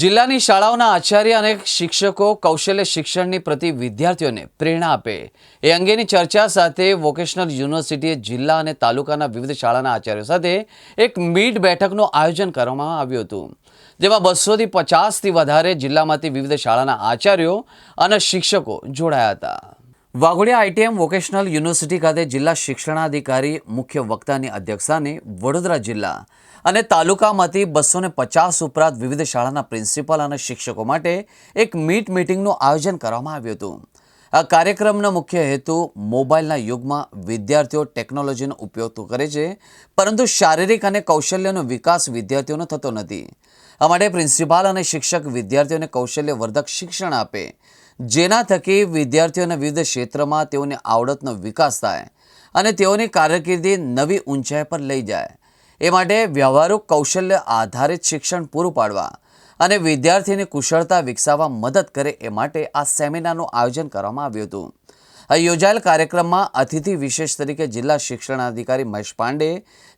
જિલ્લાની શાળાઓના આચાર્ય અને શિક્ષકો કૌશલ્ય શિક્ષણની પ્રતિ વિદ્યાર્થીઓને પ્રેરણા આપે. એ અંગેની ચર્ચા સાથે વોકેશનલ યુનિવર્સિટીએ જિલ્લા અને તાલુકાના વિવિધ શાળાના આચાર્યો સાથે એક મીટ બેઠકનું આયોજન કરવામાં આવ્યું હતું. જેમાં બસોથી પચાસથી વધારે જિલ્લામાંથી વિવિધ શાળાના આચાર્યો અને શિક્ષકો જોડાયા હતા. વાઘોડિયા આઈટીએમ વોકેશનલ યુનિવર્સિટી ખાતે જિલ્લા શિક્ષણાધિકારી મુખ્ય વક્તાની અધ્યક્ષતાને વડોદરા જિલ્લા અને તાલુકામાંથી બસો ને પચાસ ઉપરાંત વિવિધ શાળાના પ્રિન્સિપાલ અને શિક્ષકો માટે એક મીટ મીટિંગનું આયોજન કરવામાં આવ્યું હતું. આ કાર્યક્રમનો મુખ્ય હેતુ મોબાઈલના યુગમાં વિદ્યાર્થીઓ ટેકનોલોજીનો ઉપયોગ તો કરે છે, પરંતુ શારીરિક અને કૌશલ્યનો વિકાસ વિદ્યાર્થીઓનો થતો નથી. આ માટે પ્રિન્સિપાલ અને શિક્ષક વિદ્યાર્થીઓને કૌશલ્યવર્ધક શિક્ષણ આપે. જેના થકી વિદ્યાર્થીઓને વિવિધ ક્ષેત્રમાં તેઓની આવડતનો વિકાસ થાય અને તેઓની કારકિર્દી નવી ઊંચાઈ પર લઈ જાય. એ માટે વ્યવહારુ કૌશલ્ય આધારિત શિક્ષણ પૂરું પાડવા અને વિદ્યાર્થીની કુશળતા વિકસાવવા મદદ કરે એ માટે આ સેમિનારનું આયોજન કરવામાં આવ્યું હતું. યોજાયેલ કાર્યક્રમમાં અતિથિ વિશેષ તરીકે જિલ્લા શિક્ષણાધિકારી મહેશ પાંડે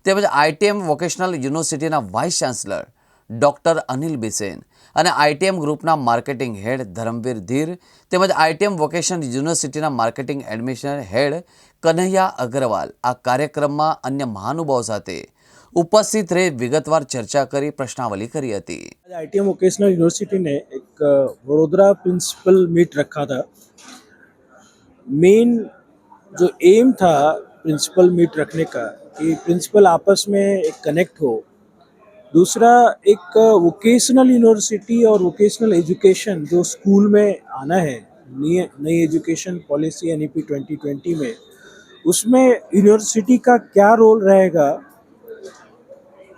તેમજ આઈટીએમ વોકેશનલ યુનિવર્સિટીના vice chancellor doctor Anil Bisen અને આઈટીએમ ગ્રુપના માર્કેટિંગ હેડ ધરમવીર ધીર તેમજ આઈટીએમ વોકેશન યુનિવર્સિટીના marketing admission head Kanhaiya Agrawal આ કાર્યક્રમમાં અન્ય મહાનુભાવો સાથે ઉપસ્થિત રહી વિગતવાર ચર્ચા કરી પ્રશ્નાવલી કરી હતી आज आई वोकेशनल यूनिवर्सिटी ने एक अ, वडोदरा प्रिंसिपल मीट रखा था मेन जो एम था प्रिंसिपल मीट रखने का कि प्रिंसिपल आपस में एक कनेक्ट हो दूसरा एक वोकेशनल यूनिवर्सिटी और वोकेशनल एजुकेशन जो स्कूल में आना है, नई education policy N E P twenty twenty में, उसमें यूनिवर्सिटी का क्या रोल रहेगा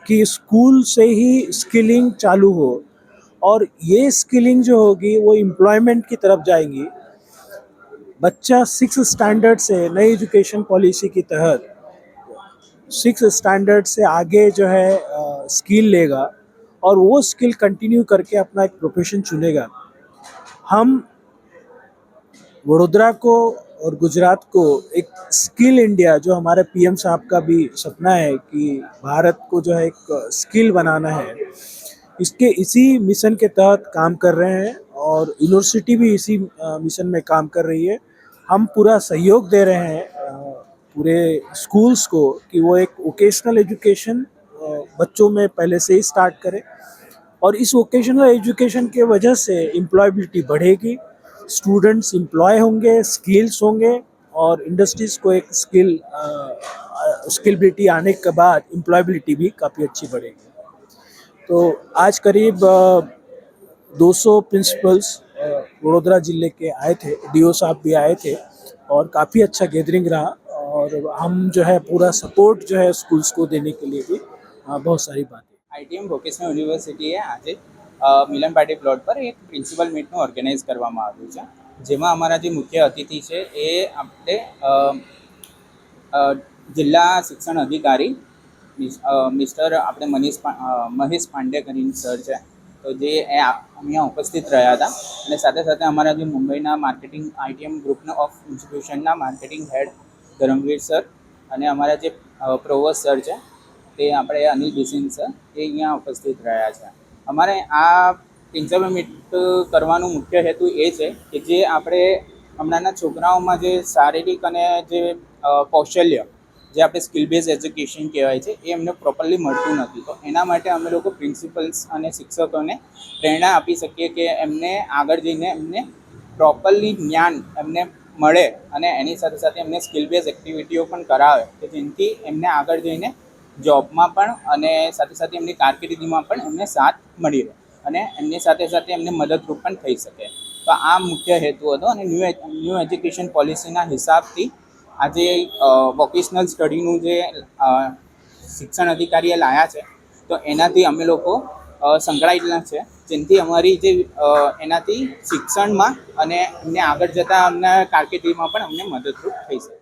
कि स्कूल से ही स्किलिंग चालू हो और ये स्किलिंग जो होगी वो एम्प्लॉयमेंट की तरफ़ जाएँगी। बच्चा सिक्स स्टैंडर्ड से, नई एजुकेशन पॉलिसी के तहत सिक्स स्टैंडर्ड से आगे जो है स्किल लेगा और वो स्किल कंटिन्यू करके अपना एक प्रोफेशन चुनेगा। हम वडोदरा को और गुजरात को एक स्किल इंडिया जो हमारे पीएम साहब का भी सपना है कि भारत को जो है एक स्किल बनाना है, इसके इसी मिशन के तहत काम कर रहे हैं और यूनिवर्सिटी भी इसी मिशन में काम कर रही है। हम पूरा सहयोग दे रहे हैं पूरे स्कूल्स को कि वो एक वोकेशनल एजुकेशन बच्चों में पहले से ही स्टार्ट करें। और इस वोकेशनल एजुकेशन के वजह से एम्प्लॉयबिलिटी बढ़ेगी। स्टूडेंट्स एम्प्लॉय होंगे स्किल्स होंगे और इंडस्ट्रीज़ को एक स्किल स्किलबिलिटी आने के बाद एम्प्लॉयबिलिटी भी काफ़ी अच्छी बढ़ेगी। तो आज करीब अ, 200 प्रिंसिपल्स वडोदरा ज़िले के आए थे डीओ साहब भी आए थे और काफ़ी अच्छा गैदरिंग रहा और हम जो है पूरा सपोर्ट जो है स्कूल्स को देने के लिए भी अ, बहुत सारी बातें આઈટીએમ વોકેશનલ યુનિવર્સિટીએ આજે અ, મિલન પાર્ટી પ્લોટ પર એક પ્રિન્સિપલ મીટનું ઓર્ગેનાઇઝ કરવામાં આવ્યું છે જેમાં અમારા જે મુખ્ય અતિથિ છે એ આપણે અ, અ, જિલ્લા શિક્ષણ અધિકારી મિસ- અ, મિસ્ટર આપણે મનીષ પા- અ, મહેશ પાંડે કરીને સર છે તો જે એ આ- અહીંયા ઉપસ્થિત રહ્યા હતા અને સાથે સાથે અમારા જે મુંબઈના માર્કેટિંગ આઈટીએમ ગ્રુપના ઓફ ઇન્સ્ટિટ્યુશનના માર્કેટિંગ હેડ ધરમવીર સર અને અમારા જે પ્રોવોસ સર છે તે આપણે અનિલ બિસિન સર, એ અહીંયા ઉપસ્થિત રહ્યા છે. અમારે આ મીટ કરવાનો મુખ્ય હેતુ એ છે કે જે આપણે હમણાંના છોકરાઓમાં જે શારીરિક અને જે કૌશલ્ય, જે આપણે સ્કિલ બેઝ એજ્યુકેશન કહેવાય છે, એ એમને પ્રોપરલી મળતું નથી. તો એના માટે અમે લોકો પ્રિન્સિપલ્સ અને શિક્ષકોને પ્રેરણા આપી શકીએ કે એમને આગળ જઈને એમને પ્રોપરલી જ્ઞાન એમને મળે અને એની સાથે સાથે એમને સ્કિલ બેઝ એક્ટિવિટીઓ પણ કરાવે કે જેનાથી એમને આગળ જઈને જોબમાં પણ અને સાથે સાથે એમની કારકિર્દીમાં પણ એમને સાથ મળી રહે અને એમની સાથે સાથે એમને મદદરૂપ પણ થઈ શકે. તો આ મુખ્ય હેતુ હતો અને ન્યૂ ન્યૂ એજ્યુકેશન પોલિસીના હિસાબથી આજે વોકેશનલ સ્ટડીનું જે શિક્ષણ અધિકારીએ લાયા છે, તો એનાથી અમે લોકો સંકળાયેલા છે. જેનાથી અમારી જે એનાથી શિક્ષણમાં અને એમને આગળ જતાં અમને કારકિર્દીમાં પણ અમને મદદરૂપ થઈ શકે.